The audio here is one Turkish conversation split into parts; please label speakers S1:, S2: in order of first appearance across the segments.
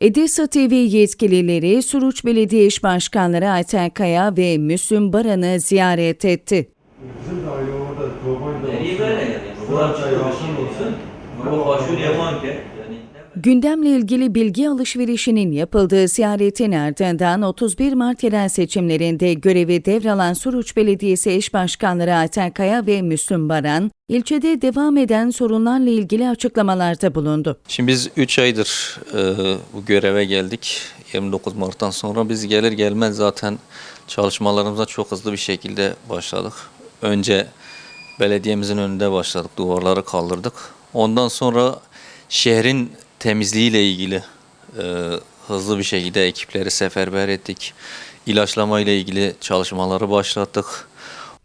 S1: Edesa TV yetkilileri Suruç Belediye İş Başkanları Ayten Kaya ve Müslüm Baran'ı ziyaret etti.
S2: Bizim de aile orada
S3: Nereye
S2: olsun,
S3: böyle yani? şey
S2: olsun.
S3: Bu fasulye manke. Yani
S1: Gündemle ilgili bilgi alışverişinin yapıldığı ziyaretin ardından 31 Mart yerel seçimlerinde görevi devralan Suruç Belediyesi eş başkanları Ayten Kaya ve Müslüm Baran, ilçede devam eden sorunlarla ilgili açıklamalarda bulundu.
S4: Şimdi biz 3 aydır e, bu göreve geldik. 29 Mart'tan sonra biz gelir gelmez zaten çalışmalarımıza çok hızlı bir şekilde başladık. Önce belediyemizin önünde başladık, duvarları kaldırdık. Ondan sonra şehrin temizliğiyle ilgili e, hızlı bir şekilde ekipleri seferber ettik. İlaçlama ile ilgili çalışmaları başlattık.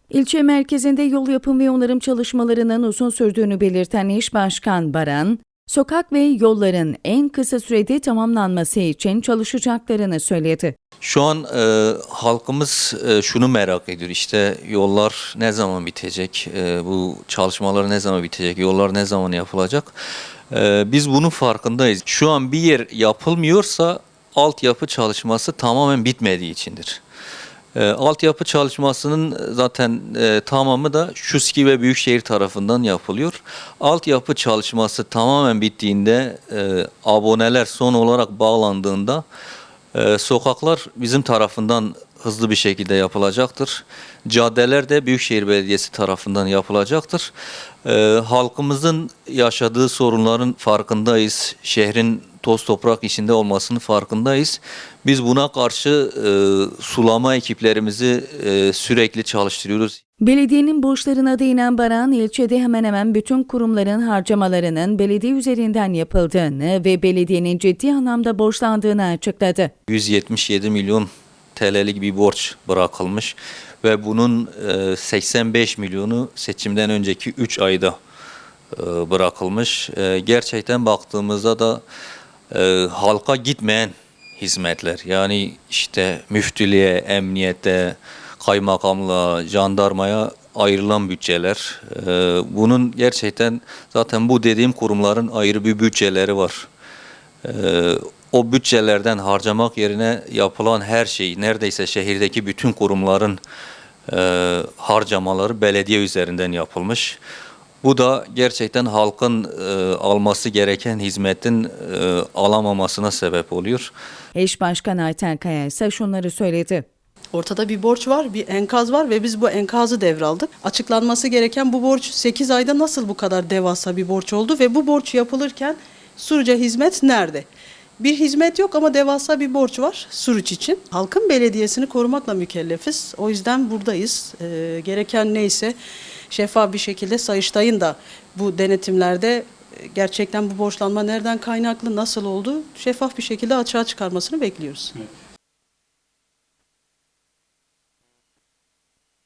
S1: İlçe merkezinde yol yapım ve onarım çalışmalarının uzun sürdüğünü belirten İş Başkan Baran, sokak ve yolların en kısa sürede tamamlanması için çalışacaklarını söyledi.
S4: Şu an e, halkımız e, şunu merak ediyor işte yollar ne zaman bitecek, e, bu çalışmalar ne zaman bitecek, yollar ne zaman yapılacak. E, biz bunun farkındayız. Şu an bir yer yapılmıyorsa altyapı çalışması tamamen bitmediği içindir. E, altyapı çalışmasının zaten e, tamamı da Şuski ve Büyükşehir tarafından yapılıyor. Altyapı çalışması tamamen bittiğinde, e, aboneler son olarak bağlandığında ee, sokaklar bizim tarafından hızlı bir şekilde yapılacaktır. Caddeler de Büyükşehir Belediyesi tarafından yapılacaktır. Ee, halkımızın yaşadığı sorunların farkındayız. Şehrin toz toprak içinde olmasının farkındayız. Biz buna karşı e, sulama ekiplerimizi e, sürekli çalıştırıyoruz.
S1: Belediyenin borçlarına değinen Baran, ilçede hemen hemen bütün kurumların harcamalarının belediye üzerinden yapıldığını ve belediyenin ciddi anlamda borçlandığını açıkladı.
S4: 177 milyon TL'lik bir borç bırakılmış ve bunun e, 85 milyonu seçimden önceki 3 ayda e, bırakılmış. E, Gerçekten baktığımızda da e, halka gitmeyen hizmetler yani işte müftülüğe, emniyete, kaymakamlığa, jandarmaya ayrılan bütçeler. E, Bunun gerçekten zaten bu dediğim kurumların ayrı bir bütçeleri var. O bütçelerden harcamak yerine yapılan her şey neredeyse şehirdeki bütün kurumların e, harcamaları belediye üzerinden yapılmış. Bu da gerçekten halkın e, alması gereken hizmetin e, alamamasına sebep oluyor.
S1: Eş Başkan Ayten Kaya ise şunları söyledi.
S5: Ortada bir borç var, bir enkaz var ve biz bu enkazı devraldık. Açıklanması gereken bu borç 8 ayda nasıl bu kadar devasa bir borç oldu ve bu borç yapılırken Suruç'a hizmet nerede? Bir hizmet yok ama devasa bir borç var Suruç için. Halkın belediyesini korumakla mükellefiz. O yüzden buradayız. Ee, gereken neyse şeffaf bir şekilde Sayıştay'ın da bu denetimlerde e, gerçekten bu borçlanma nereden kaynaklı, nasıl oldu şeffaf bir şekilde açığa çıkarmasını bekliyoruz.
S6: Evet.